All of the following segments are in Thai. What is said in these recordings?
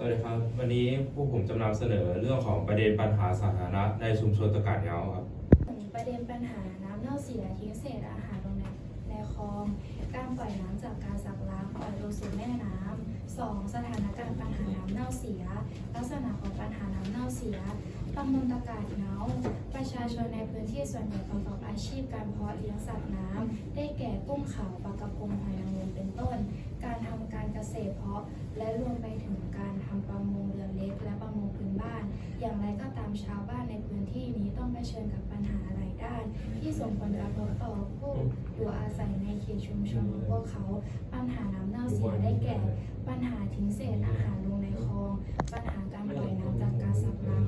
สวัสดีครับ วันนี้พวกผมจะนำเสนอเรื่องของประเด็นปัญหาสาธารณะในชุมชนตะการเงาครับ ประเด็นปัญหาน้ำเน่าเสียทิ้งเศษอาหารลงในในคลอง การปล่อยน้ำจากการสักล้างปล่อยลงสู่แม่น้ำสองสถานการณ์ปัญหาน้ำเน่าเสีย ลักษณะของปัญหาน้ำเน่าเสียตำบลตะกาดเงาประชาชนในพื้นที่ส่วนใหญ่ประกอบอาชีพการเพาะเลี้ยงสัตว์น้ำ การเพาะ และรวมไปถึงการทำประมงเรือเล็ก และประมงพื้นบ้าน อย่างไรก็ตามชาวบ้านในพื้นที่นี้ต้องเผชิญกับปัญหาหลายด้าน ที่ส่งผลกระทบต่อผู้อยู่อาศัยในเขตชุมชนของพวกเขา ปัญหาน้ำเน่าเสียได้แก่ ปัญหาทิ้งเศษอาหารลงในคลอง ปัญหาการปล่อยน้ำจากการสับล้าง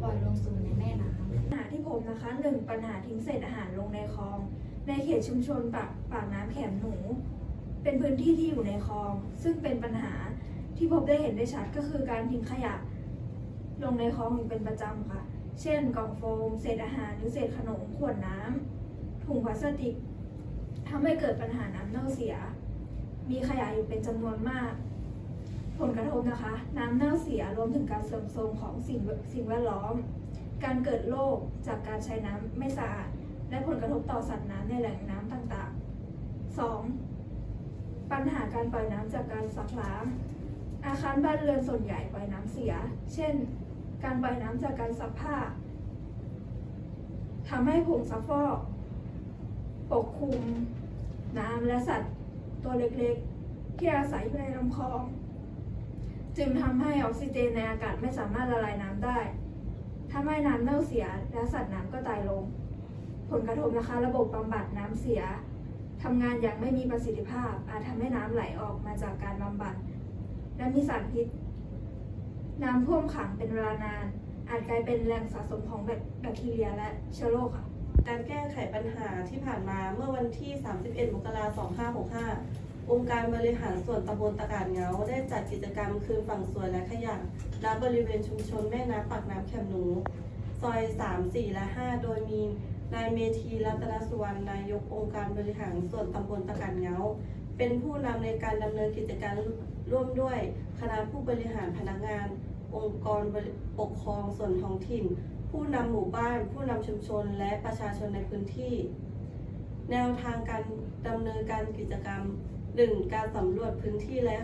ปล่อยลงสู่ในแม่น้ำปัญหาที่พบนะคะหนึ่งปัญหาทิ้งเศษอาหารลงในคลอง ในเขตชุมชนปากปากน้ำแขมหนู เป็นพื้นที่ที่อยู่ในคลอง ซึ่งเป็นปัญหาที่พบได้เห็นได้ชัดก็คือการทิ้งขยะ ลงในคลองอยู่เป็นประจำค่ะ เช่นกล่องโฟม เศษอาหารหรือเศษขนมขวดน้ำถุงพลาสติกทำให้เกิดปัญหาน้ำเน่าเสีย มีขยะอยู่เป็นจำนวนมาก ผลกระทบนะคะ น้ำเน่าเสียรวมถึงการเสื่อมโทรมของสิ่งสิ่งแวดล้อม การเกิดโรคจากการใช้น้ำไม่สะอาด และผลกระทบต่อสัตว์น้ำในแหล่งน้ำต่างๆ 2. ปัญหาการปล่อยน้ำจากการซักล้าง อาคารบ้านเรือนส่วนใหญ่ปล่อยน้ำเสีย เช่น การปล่อยน้ำจากการซักผ้าทำให้ผงซักฟอก ปกคลุม น้ำและสัตว์ตัวเล็กๆ ที่อาศัยอยู่ในลำคลอง จึงทำให้ออกซิเจนในอากาศไม่สามารถละลายน้ำได้ทำให้น้ำเน่าเสียและสัตว์น้ำก็ตายลง ผลกระทบนะคะ ระบบบำบัดน้ำเสีย ทำงานอย่างไม่มีประสิทธิภาพ อาจทำให้น้ำไหลออกมาจากการบำบัด และมีสารพิษ น้ำท่วมขังเป็นเวลานาน อาจกลายเป็นแหล่งสะสมของแบคแบคทีเรียและเชื้อโรคค่ะ การแก้ไขปัญหาที่ผ่านมาเมื่อวันที่ 31 มกราคม 2565 องค์การบริหารส่วนตำบลตะการเงา ได้จัดกิจกรรมคืนฝั่งสวนและขยะณบริเวณชุมชนแม่น้ำปากน้ำแคมหนู ซอย 3 4 และ 5 โดยมี นายเมธีรัตนสุวรรณนายกองค์การบริหารส่วนตำบลตะการเงา เป็นผู้นำในการดำเนินกิจการร่วมด้วยคณะผู้บริหารพนักงาน องค์กรปกครองส่วนท้องถิ่น ผู้นำหมู่บ้าน ผู้นำชุมชน และประชาชนในพื้นที่ แนวทางการดำเนินการกิจกรรม 1. การสำรวจพื้นที่และ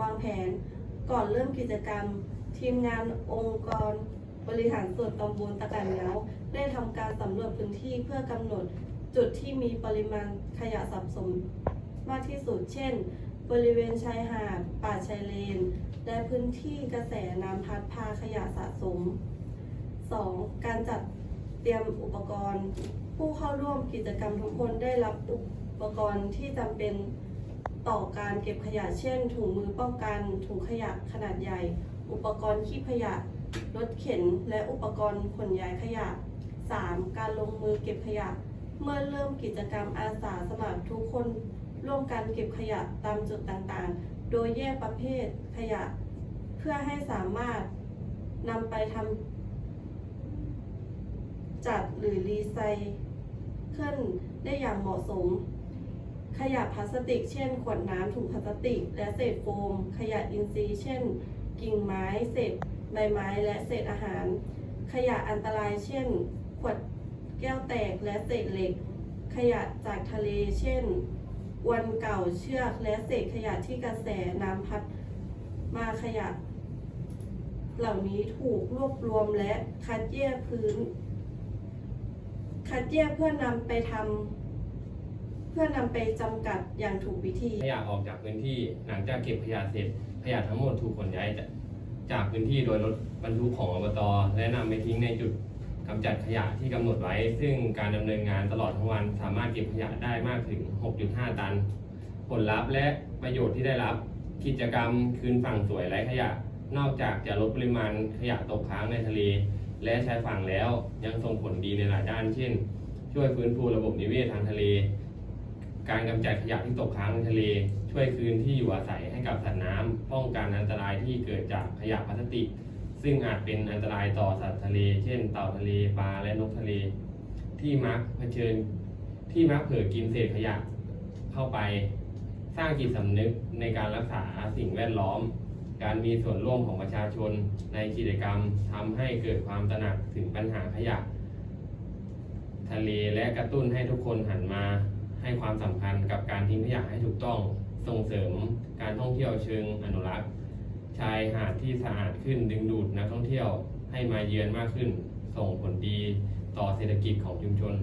วางแผน ก่อนเริ่มกิจกรรม ทีมงานองค์กรบริหารส่วนตำบลตะการเงา ได้ทำการสำรวจพื้นที่เพื่อกำหนดจุดที่มีปริมาณขยะสะสมมากที่สุด เช่น บริเวณชายหาด ป่าชายเลน และพื้นที่กระแสน้ำพัดพาขยะสะสม 2. การจัดเตรียมอุปกรณ์ ผู้เข้าร่วมกิจกรรมทุกคนได้รับอุปกรณ์ที่จำเป็นต่อการเก็บขยะ เช่น ถุงมือป้องกัน ถุงขยะขนาดใหญ่ อุปกรณ์คีบขยะ รถเข็น และอุปกรณ์ขนย้ายขยะ 3. การลงมือเก็บขยะ เมื่อเริ่มกิจกรรมอาสาสมัครทุกคนร่วมกันเก็บขยะตามจุดต่างๆ โดยแยกประเภทขยะ เพื่อให้สามารถนำไปทำจัดหรือรีไซเคิลได้อย่างเหมาะสม ขยะพลาสติก เช่น ขวดน้ำถุงพลาสติก และเศษโฟม ขยะอินทรีย์ เช่น กิ่งไม้ เศษใบไม้ และเศษอาหาร ขยะอันตรายเช่น ขวดแก้วแตกและเศษเหล็ก ขยะจากทะเล เช่นอวนเก่าเชือกและเศษขยะที่กระแสน้ำพัดมาขยะ เหล่านี้ถูกรวบรวมและคัดแยกพื้น คัดแยกเพื่อนำไปทำเพื่อนำไปจำกัดอย่างถูกวิธี ขยะออกจากพื้นที่หลังจากเก็บขยะเสร็จ ขยะทั้งหมดถูกขนย้ายจากจากพื้นที่โดยรถบรรทุกของอบตและนำไปทิ้งในจุด กำจัดขยะที่กำหนดไว้ ซึ่งการดำเนินงานตลอดทั้งวันสามารถเก็บขยะได้มากถึง 6.5 ตัน ผลลัพธ์และประโยชน์ที่ได้รับ กิจกรรมคืนฝั่งสวยไร้ขยะ นอกจากจะลดปริมาณขยะตกค้างในทะเล และชายฝั่งแล้วยังส่งผลดีในหลายด้าน เช่น ช่วยฟื้นฟูระบบนิเวศทางทะเล การกำจัดขยะที่ตกค้างในทะเล ช่วยคืนที่อยู่อาศัยให้กับสัตว์น้ำป้องกันอันตรายที่เกิดจากขยะพลาสติก ซึ่งอาจเป็นอันตรายต่อสัตว์ทะเล เช่น เต่าทะเลปลาและนกทะเล ที่มักเผชิญที่มักเผลอกินเศษขยะเข้าไป สร้างจิตสำนึกในการรักษาสิ่งแวดล้อม การมีส่วนร่วมของประชาชนในกิจกรรมทำให้เกิดความตระหนักถึงปัญหาขยะ ทะเลและกระตุ้นให้ทุกคนหันมาให้ความสำคัญกับการทิ้งขยะให้ถูกต้องส่งเสริมการท่องเที่ยวเชิงอนุรักษ์ ชายหาดที่สะอาดขึ้นดึงดูดนักท่องเที่ยวให้มาเยือนมากขึ้น ส่งผลดีต่อเศรษฐกิจของชุมชน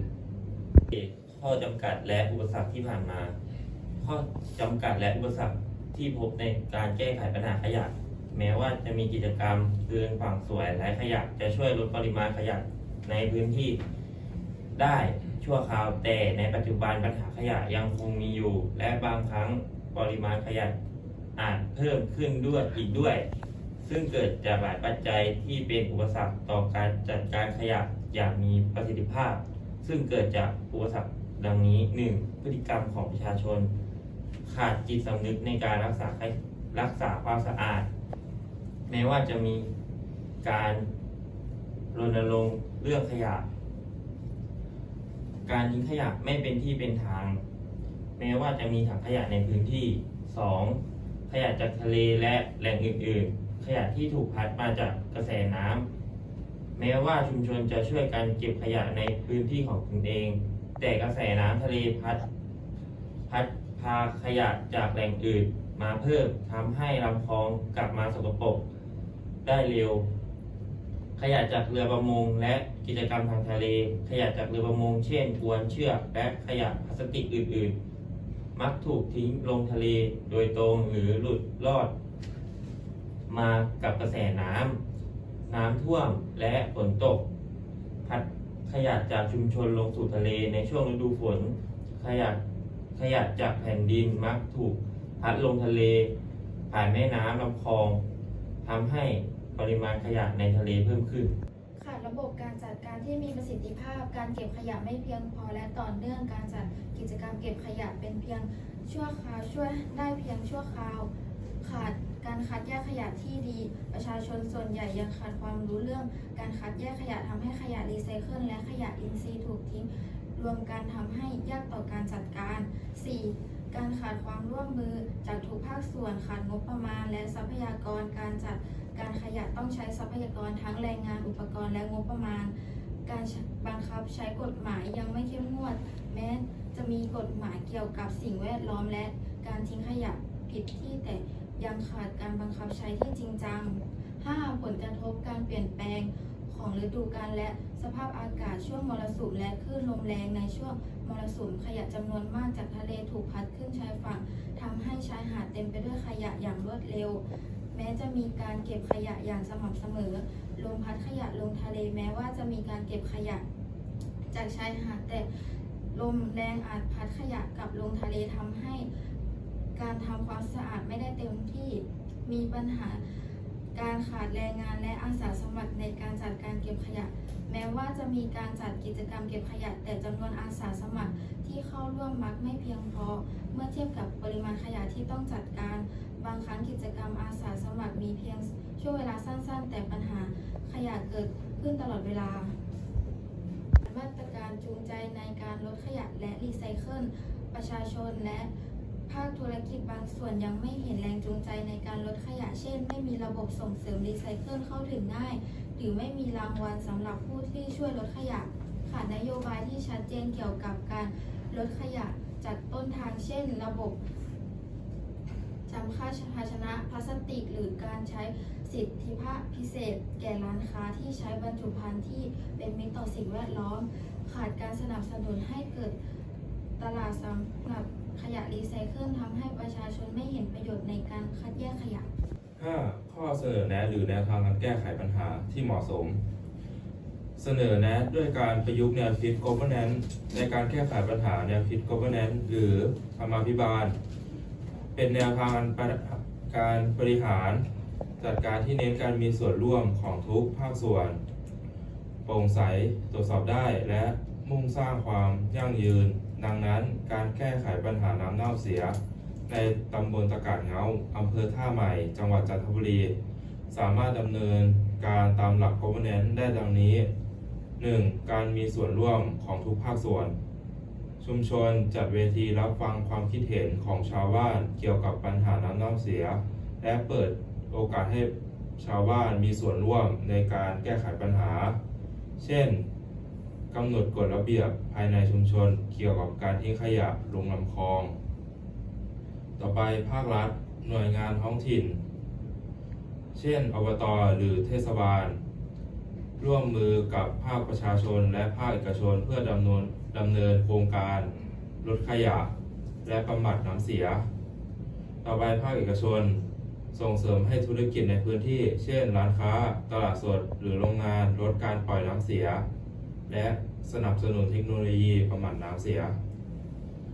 ข้อจำกัดและอุปสรรคที่ผ่านมา ข้อจำกัดและอุปสรรคที่พบในการแก้ไขปัญหาขยะ แม้ว่าจะมีกิจกรรมคืนฝั่งสวยและขยะ จะช่วยลดปริมาณขยะในพื้นที่ได้ชั่วคราวแต่ในปัจจุบันปัญหาขยะยังคงมีอยู่ และบางครั้งปริมาณขยะ อาจเพิ่มขึ้นด้วยอีกด้วย ซึ่งเกิดจากหลายปัจจัยที่เป็นอุปสรรคต่อการจัดการขยะอย่างมีประสิทธิภาพ ซึ่งเกิดจากอุปสรรคดังนี้ 1. พฤติกรรมของประชาชน ขาดจิตสำนึกในการรักษารักษาความสะอาด แม้ว่าจะมีการรณรงค์เรื่องขยะ การทิ้งขยะไม่เป็นที่เป็นทาง แม้ว่าจะมีถังขยะในพื้นที่ 2. ขยะจากทะเลและแหล่งอื่น ๆ ขยะที่ถูกพัดมาจากกระแสน้ำแม้ว่าชุมชนจะช่วยกันเก็บขยะในพื้นที่ของตนเอง แต่กระแสน้ำทะเลพัดพัดพาขยะจากแหล่งอื่นมาเพิ่มทำให้ลำคลองกลับมาสกปรกได้เร็ว ขยะจากเรือประมงและกิจกรรมทางทะเล ขยะจากเรือประมง เช่นอวนเชือกและขยะพลาสติกอื่น ๆ มักถูกทิ้งลงทะเลโดยตรงหรือหลุดรอด มากับกระแสน้ำน้ำท่วมและฝนตก พัดขยะจากชุมชนลงสู่ทะเลในช่วงฤดูฝน ขยะขยะจากแผ่นดินมักถูกพัดลงทะเล ผ่านแม่น้ำลำคลองทำให้ปริมาณขยะในทะเลเพิ่มขึ้น ระบบการจัดการที่มีประสิทธิภาพ การเก็บขยะไม่เพียงพอและต่อเนื่องการจัดกิจกรรมเก็บขยะเป็นเพียงชั่วคราวช่วยได้เพียงชั่วคราว ขาดการคัดแยกขยะที่ดี ประชาชนส่วนใหญ่ยังขาดความรู้เรื่อง การคัดแยกขยะทำให้ขยะรีไซเคิลและขยะอินทรีย์ถูกทิ้ง รวมกันทำให้ยากต่อการจัดการ 4. การขาดความร่วมมือจากทุกภาคส่วนขาดงบประมาณและทรัพยากรการจัด การขยะต้องใช้ทรัพยากรทั้งแรงงานอุปกรณ์และงบประมาณ การบังคับใช้กฎหมายยังไม่เข้มงวด แม้จะมีกฎหมายเกี่ยวกับสิ่งแวดล้อมและการทิ้งขยะผิดที่แต่ยังขาดการบังคับใช้ที่จริงจัง 5. ผลกระทบการเปลี่ยนแปลงของฤดูกาลและสภาพอากาศช่วงมรสุมและคลื่นลมแรงในช่วงมรสุมขยะจำนวนมากจากทะเลถูกพัดขึ้นชายฝั่งทำให้ชายหาดเต็มไปด้วยขยะอย่างรวดเร็ว ม้จะมีการเก็บขยะอย่างสม่ำเสมอ ลมพัดขยะลงทะเลแม้ว่าจะมีการเก็บขยะ จากชายหาดแต่ลมแรงอาจพัดขยะกลับลงทะเลทำให้ การทำความสะอาดไม่ได้เต็มที่มีปัญหาการขาดแรงงานและอาสาสมัครในการจัดการเก็บขยะ แม้ว่าจะมีการจัดกิจกรรมเก็บขยะ แต่จำนวนอาสาสมัครที่เข้าร่วมมักไม่เพียงพอ เมื่อเทียบกับปริมาณขยะที่ต้องจัดการ บางครั้งกิจกรรมอาสาสมัครมีเพียงช่วงเวลาสั้น ๆ แต่ปัญหาขยะเกิดขึ้นตลอดเวลา มาตรการจูงใจในการลดขยะและรีไซเคิลประชาชนและภาคธุรกิจบางส่วนยังไม่เห็นแรงจูงใจในการลดขยะ เช่น ไม่มีระบบส่งเสริมรีไซเคิลเข้าถึงง่าย หรือไม่มีรางวัลสำหรับผู้ที่ช่วยลดขยะ ขาดนโยบายที่ชัดเจนเกี่ยวกับการลดขยะจากต้นทาง เช่น ระบบ จำค่าภาชนะพลาสติก หรือการใช้สิทธิภาพพิเศษ แก่ร้านค้าที่ใช้บรรจุภัณฑ์ที่เป็นมิตรต่อสิ่งแวดล้อม ขาดการสนับสนุนให้เกิดตลาดสำหรับขยะรีไซเคิลทำให้ประชาชนไม่เห็นประโยชน์ในการคัดแยกขยะ 5. ข้อเสนอแนะหรือแนวทางการแก้ไขปัญหาที่เหมาะสม เสนอแนะด้วยการประยุกต์แนวคิด governance ในการแก้ไขปัญหาแนวคิด governance หรือธรรมาภิบาล เป็นแนวทางการบริหารจัดการที่เน้นการมีส่วนร่วมของทุกภาคส่วน โปร่งใสตรวจสอบได้และมุ่งสร้างความยั่งยืน ดังนั้นการแก้ไขปัญหาน้ำเน่าเสีย ในตำบลตะกาดเงาอำเภอท่าใหม่ จังหวัดจันทบุรี สามารถดำเนินการตามหลัก governance ได้ดังนี้ 1. การมีส่วนร่วมของทุกภาคส่วน ชุมชนจัดเวทีรับฟังความคิดเห็นของชาวบ้านเกี่ยวกับปัญหาน้ำเน่าเสีย และเปิดโอกาสให้ชาวบ้านมีส่วนร่วมในการแก้ไขปัญหา เช่นกำหนดกฎระเบียบภายในชุมชนเกี่ยวกับการทิ้งขยะลงลำคลอง ต่อไปภาครัฐหน่วยงานท้องถิ่น เช่นอบตหรือเทศบาล ร่วมมือกับภาคประชาชนและภาคเอกชนเพื่อดำเนิน ดำเนินโครงการลดขยะ และบำบัดน้ำเสีย ต่อไปภาคเอกชน ส่งเสริมให้ธุรกิจในพื้นที่ เช่น ร้านค้า ตลาดสด หรือโรงงานลดการปล่อยน้ำเสีย และสนับสนุนเทคโนโลยีบำบัดน้ำเสีย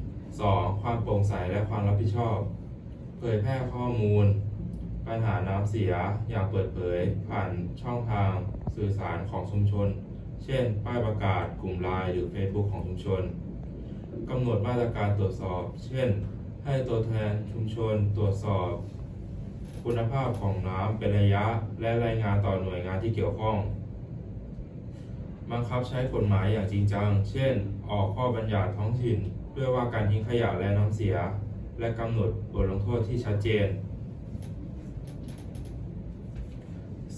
2. ความโปร่งใสและความรับผิดชอบ เผยแพร่ข้อมูล ปัญหาน้ำเสียอย่างเปิดเผย ผ่านช่องทางสื่อสารของชุมชน เช่น ป้ายประกาศกลุ่มไลน์หรือ Facebook ของชุมชนกำหนดมาตรการตรวจสอบ เช่น ให้ตัวแทนชุมชนตรวจสอบ คุณภาพของน้ำเป็นระยะ และรายงานต่อหน่วยงานที่เกี่ยวข้อง บังคับใช้กฎหมายอย่างจริงจัง เช่น ออกข้อบัญญัติท้องถิ่น เพื่อว่าการทิ้งขยะและน้ำเสีย และกำหนดบทลงโทษที่ชัดเจน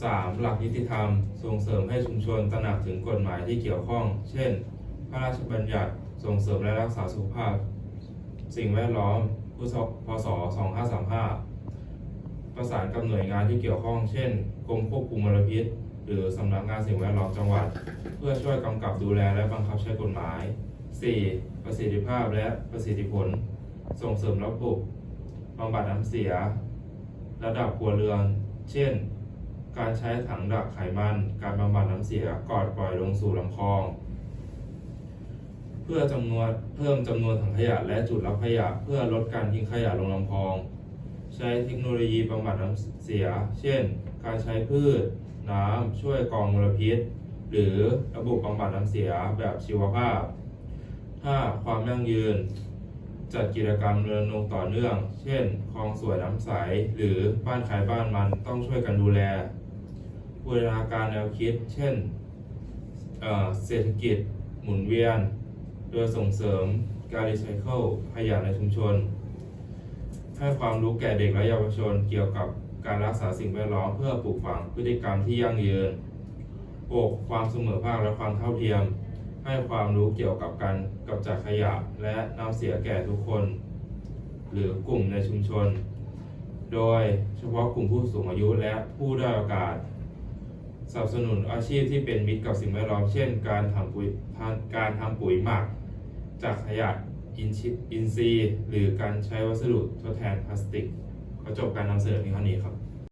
3. หลักนิติธรรม ส่งเสริมให้ชุมชนตระหนักถึงกฎหมายที่เกี่ยวข้อง เช่น พระราชบัญญัติส่งเสริมและรักษาสุขภาพ สิ่งแวดล้อมพุทธพศ2535 ประสานกับหน่วยงานที่เกี่ยวข้อง เช่น กรมควบคุมมลพิษ หรือสำนักงานสิ่งแวดล้อมจังหวัด เพื่อช่วยกำกับดูแลและบังคับใช้กฎหมาย 4. ประสิทธิภาพและประสิทธิผล ส่งเสริมระบบบำบัดน้ำเสีย ระดับครัวเรือน เช่น การใช้ถังดักไขมัน การบำบัดน้ำเสียก่อนปล่อยลงสู่ลำคลอง เพื่อจำนวนเพิ่มจำนวนถังขยะและจุดรับขยะ เพื่อลดการทิ้งขยะลงลำคลอง ใช้เทคโนโลยีบำบัดน้ำเสีย เช่น การใช้พืช น้ำช่วยกรองมลพิษ หรือระบบบำบัดน้ำเสียแบบชีวภาพ ถ้าความยั่งยืน จัดกิจกรรมเรือนรงค์ต่อเนื่อง เช่น คลองสวยน้ำใส หรือบ้านใครบ้านมันต้องช่วยกันดูแลบูรณาการแนวคิด เช่นเเศรษฐกิจหมุนเวียน โดยส่งเสริมการรีไซเคิลขยะในชุมชน ให้ความรู้แก่เด็กและเยาวชนเกี่ยวกับการรักษาสิ่งแวดล้อมเพื่อปลูกฝังพฤติกรรมที่ยั่งยืนปกความเสมอภาคและความเท่าเทียม ให้ความรู้เกี่ยวกับการกำจัดขยะและน้ำเสียแก่ทุกคน หรือกลุ่มในชุมชน โดยเฉพาะกลุ่มผู้สูงอายุและผู้ด้อยโอกาสสนับสนุนอาชีพที่เป็นมิตรกับสิ่งแวดล้อม เช่น การทำปุ๋ยการทำปุ๋ยหมัก จากขยะอินทรีย์ หรือการใช้วัสดุทดแทนพลาสติกขอจบการนำเสนอเพียงเท่านี้ครับ